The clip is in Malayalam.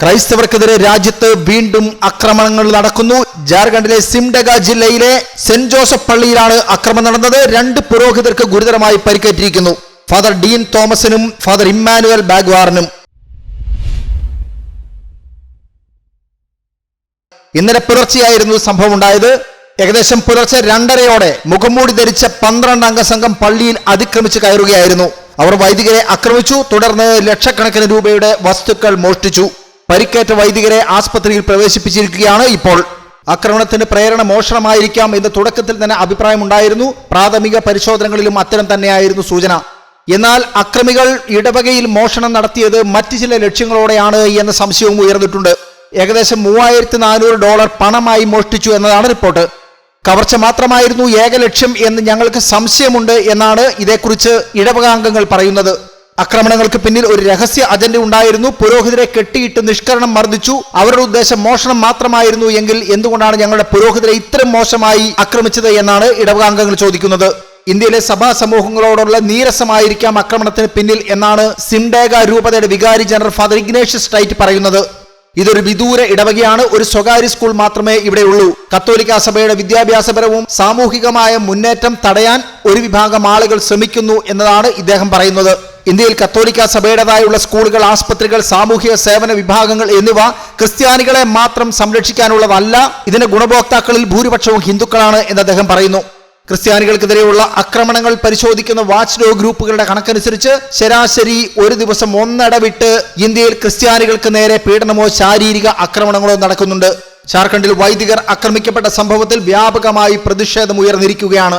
ക്രൈസ്തവർക്കെതിരെ രാജ്യത്ത് വീണ്ടും ആക്രമണങ്ങൾ നടക്കുന്നു. ജാർഖണ്ഡിലെ സിംഡഗ ജില്ലയിലെ സെന്റ് ജോസഫ് പള്ളിയിലാണ് ആക്രമണം നടന്നത്. രണ്ട് പുരോഹിതർക്ക് ഗുരുതരമായി പരിക്കേറ്റിരിക്കുന്നു. ഫാദർ ഡീൻ തോമസിനും ഫാദർ ഇമ്മാനുവൽ ബാഗ്വാറിനും. ഇന്നലെ പുലർച്ചെയായിരുന്നു സംഭവം ഉണ്ടായത്. ഏകദേശം പുലർച്ചെ രണ്ടരയോടെ മുഖംമൂടി ധരിച്ച പന്ത്രണ്ട് അംഗ സംഘം പള്ളിയിൽ അതിക്രമിച്ച് കയറുകയായിരുന്നു. അവർ വൈദികരെ ആക്രമിച്ചു. തുടർന്ന് ലക്ഷക്കണക്കിന് രൂപയുടെ വസ്തുക്കൾ മോഷ്ടിച്ചു. പരിക്കേറ്റ വൈദികരെ ആസ്പത്രിയിൽ പ്രവേശിപ്പിച്ചിരിക്കുകയാണ് ഇപ്പോൾ. ആക്രമണത്തിന് പ്രേരണ മോഷണമായിരിക്കാം എന്ന് തുടക്കത്തിൽ തന്നെ അഭിപ്രായമുണ്ടായിരുന്നു. പ്രാഥമിക പരിശോധനകളിലും അത്തരം തന്നെയായിരുന്നു സൂചന. എന്നാൽ അക്രമികൾ ഇടവകയിൽ മോഷണം നടത്തിയത് മറ്റു ചില ലക്ഷ്യങ്ങളോടെയാണ് എന്ന സംശയവും ഉയർന്നിട്ടുണ്ട്. ഏകദേശം മൂവായിരത്തി നാനൂറ് ഡോളർ പണമായി മോഷ്ടിച്ചു എന്നതാണ് റിപ്പോർട്ട്. കവർച്ച മാത്രമായിരുന്നു ഏക ലക്ഷ്യം എന്ന് ഞങ്ങൾക്ക് സംശയമുണ്ട് എന്നാണ് ഇതേക്കുറിച്ച് ഇടവകാംഗങ്ങൾ പറയുന്നത്. ആക്രമണങ്ങൾക്ക് പിന്നിൽ ഒരു രഹസ്യ അജണ്ട ഉണ്ടായിരുന്നു. പുരോഹിതരെ കെട്ടിയിട്ട് നിഷ്കരണം മർദ്ദിച്ചു. അവരുടെ ഉദ്ദേശം മോഷണം മാത്രമായിരുന്നു എങ്കിൽ എന്തുകൊണ്ടാണ് ഞങ്ങളുടെ പുരോഹിതരെ ഇത്രയും മോശമായി ആക്രമിച്ചത് എന്നാണ് ഇടവകാംഗങ്ങൾ ചോദിക്കുന്നത്. ഇന്ത്യയിലെ സഭാ സമൂഹങ്ങളോടുള്ള നീരസമായിരിക്കാം ആക്രമണത്തിന് പിന്നിൽ എന്നാണ് സിംഡേഗ രൂപതയുടെ വികാരി ജനറൽ ഫാദർ ഇഗ്നേഷ്യസ് ടൈറ്റ് പറയുന്നത്. ഇതൊരു വിദൂര ഇടവകയാണ്. ഒരു സ്വകാര്യ സ്കൂൾ മാത്രമേ ഇവിടെയുള്ളൂ കത്തോലിക്ക സഭയുടെ വിദ്യാഭ്യാസപരവും സാമൂഹികമായ മുന്നേറ്റം തടയാൻ ഒരു വിഭാഗം ആളുകൾ ശ്രമിക്കുന്നു എന്നതാണ് ഇദ്ദേഹം പറയുന്നത്. ഇന്ത്യയിൽ കത്തോലിക്ക സഭയുടേതായുള്ള സ്കൂളുകൾ ആസ്പത്രികൾ സാമൂഹിക സേവന വിഭാഗങ്ങൾ എന്നിവ ക്രിസ്ത്യാനികളെ മാത്രം സംരക്ഷിക്കാനുള്ളതല്ല ഇതിന്റെ ഗുണഭോക്താക്കളിൽ ഭൂരിപക്ഷവും ഹിന്ദുക്കളാണ് എന്ന് അദ്ദേഹം പറയുന്നു. ക്രിസ്ത്യാനികൾക്കെതിരെയുള്ള ആക്രമണങ്ങൾ പരിശോധിക്കുന്ന വാച്ച് ഡോ ഗ്രൂപ്പുകളുടെ കണക്കനുസരിച്ച് ശരാശരി ഒരു ദിവസം ഒന്നിടവിട്ട് ഇന്ത്യയിൽ ക്രിസ്ത്യാനികൾക്ക് നേരെ പീഡനമോ ശാരീരിക ആക്രമണങ്ങളോ നടക്കുന്നുണ്ട്. ജാർഖണ്ഡിൽ വൈദികർ ആക്രമിക്കപ്പെട്ട സംഭവത്തിൽ വ്യാപകമായി പ്രതിഷേധം ഉയർന്നിരിക്കുകയാണ്.